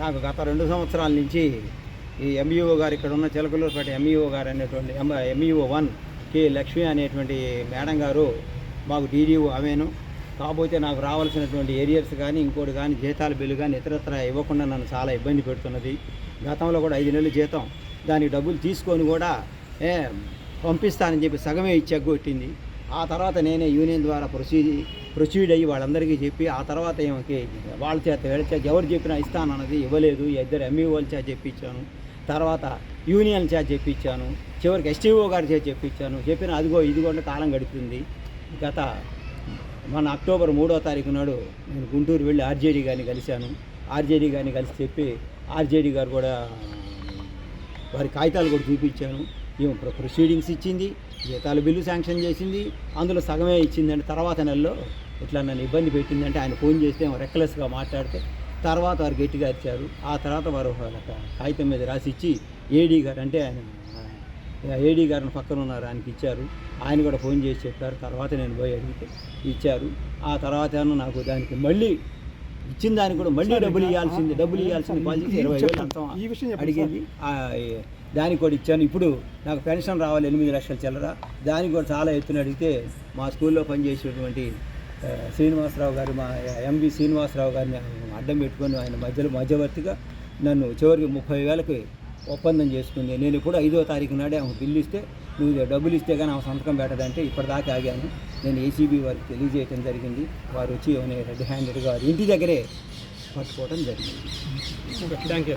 నాకు గత రెండు సంవత్సరాల నుంచి ఈ ఎంఈఓ గారు ఇక్కడ ఉన్న చిలకలూరుపేట ఎంఈఓ గారు అనేటువంటి ఎంఈఓ వన్ కే లక్ష్మి అనేటువంటి మేడం గారు మాకు డీడీఓ అవేను కాకపోతే నాకు రావాల్సినటువంటి ఏరియర్స్ కానీ ఇంకోటి కానీ జీతాల బిల్లు కానీ ఇతరత్ర ఇవ్వకుండా నన్ను చాలా ఇబ్బంది పెడుతున్నది. గతంలో కూడా ఐదు నెలలు జీతం. దానికి డబ్బులు తీసుకొని కూడా ఏ పంపిస్తానని చెప్పి సగమే ఇచ్చెగ్గొట్టింది ఆ తర్వాత నేనే యూనియన్ ద్వారా ప్రొసీడ్ ప్రొసీడ్ అయ్యి వాళ్ళందరికీ చెప్పి ఆ తర్వాత ఏమకి వాళ్ళ చేత వీళ్ళ చేత ఎవరు చెప్పినా ఇస్తానన్నది ఇవ్వలేదు. ఇద్దరు ఎంఈఓల చేత చెప్పించాను తర్వాత యూనియన్ చేత చెప్పించాను చివరికి ఎస్టీఓ గారి చేత చెప్పించాను చెప్పిన అదిగో ఇదిగోండి కాలం గడుపుతుంది గత మన అక్టోబర్ మూడో తారీఖు నాడు నేను గుంటూరు వెళ్ళి ఆర్జేడీ గారిని కలిశాను. ఆర్జేడీ గారిని కలిసి చెప్పి ఆర్జేడీ గారు కూడా వారి కాగితాలు కూడా చూపించాను. ఈమె ప్రొసీడింగ్స్ ఇచ్చింది జీతాల బిల్లు శాంక్షన్ చేసింది అందులో సగమే ఇచ్చిందంటే తర్వాత నెలలో ఇట్లా నన్ను ఇబ్బంది పెట్టిందంటే ఆయన ఫోన్ చేస్తే రెక్లెస్గా మాట్లాడితే తర్వాత వారు గట్టిగా ఇచ్చారు ఆ తర్వాత వారు వాళ్ళ కాగితం మీద రాసి ఇచ్చి ఏడీ గారు అంటే ఆయన ఏడీ గారిని పక్కన ఉన్నారు ఆయనకి ఇచ్చారు. ఆయన కూడా ఫోన్ చేసి చెప్పారు. తర్వాత నేను పోయి అడిగితే ఇచ్చారు. ఆ తర్వాత నాకు దానికి మళ్ళీ ఇచ్చిన దానికి కూడా మళ్ళీ డబ్బులు ఇవ్వాల్సింది డబ్బులు ఇవ్వాల్సింది పాలసీ ఇరవై వేలు అంతం ఈ విషయం అడిగింది. దానికి కూడా ఇచ్చాను. ఇప్పుడు నాకు పెన్షన్ రావాలి ఎనిమిది లక్షల చిల్లర. దానికి కూడా చాలా ఎత్తున అడిగితే మా స్కూల్లో పనిచేసేటువంటి శ్రీనివాసరావు గారు మా ఎంవి శ్రీనివాసరావు గారిని అడ్డం పెట్టుకొని ఆయన మధ్యలో మధ్యవర్తిగా నన్ను చివరికి ముప్పై వేలకి ఒప్పందం చేసుకుంది. నేను ఇప్పుడు ఐదో తారీఖు నాడే ఆమె బిల్లు ఇస్తే నువ్వు డబ్బులు ఇస్తే కానీ ఆమె సంతకం పెట్టదంటే ఇప్పటిదాకా ఆగాను. నేను ఏసీబీ వారికి తెలియజేయటం జరిగింది. వారు వచ్చి రెడ్ హ్యాండెడ్గా ఇంటి దగ్గరే పట్టుకోవడం జరిగింది. Thank you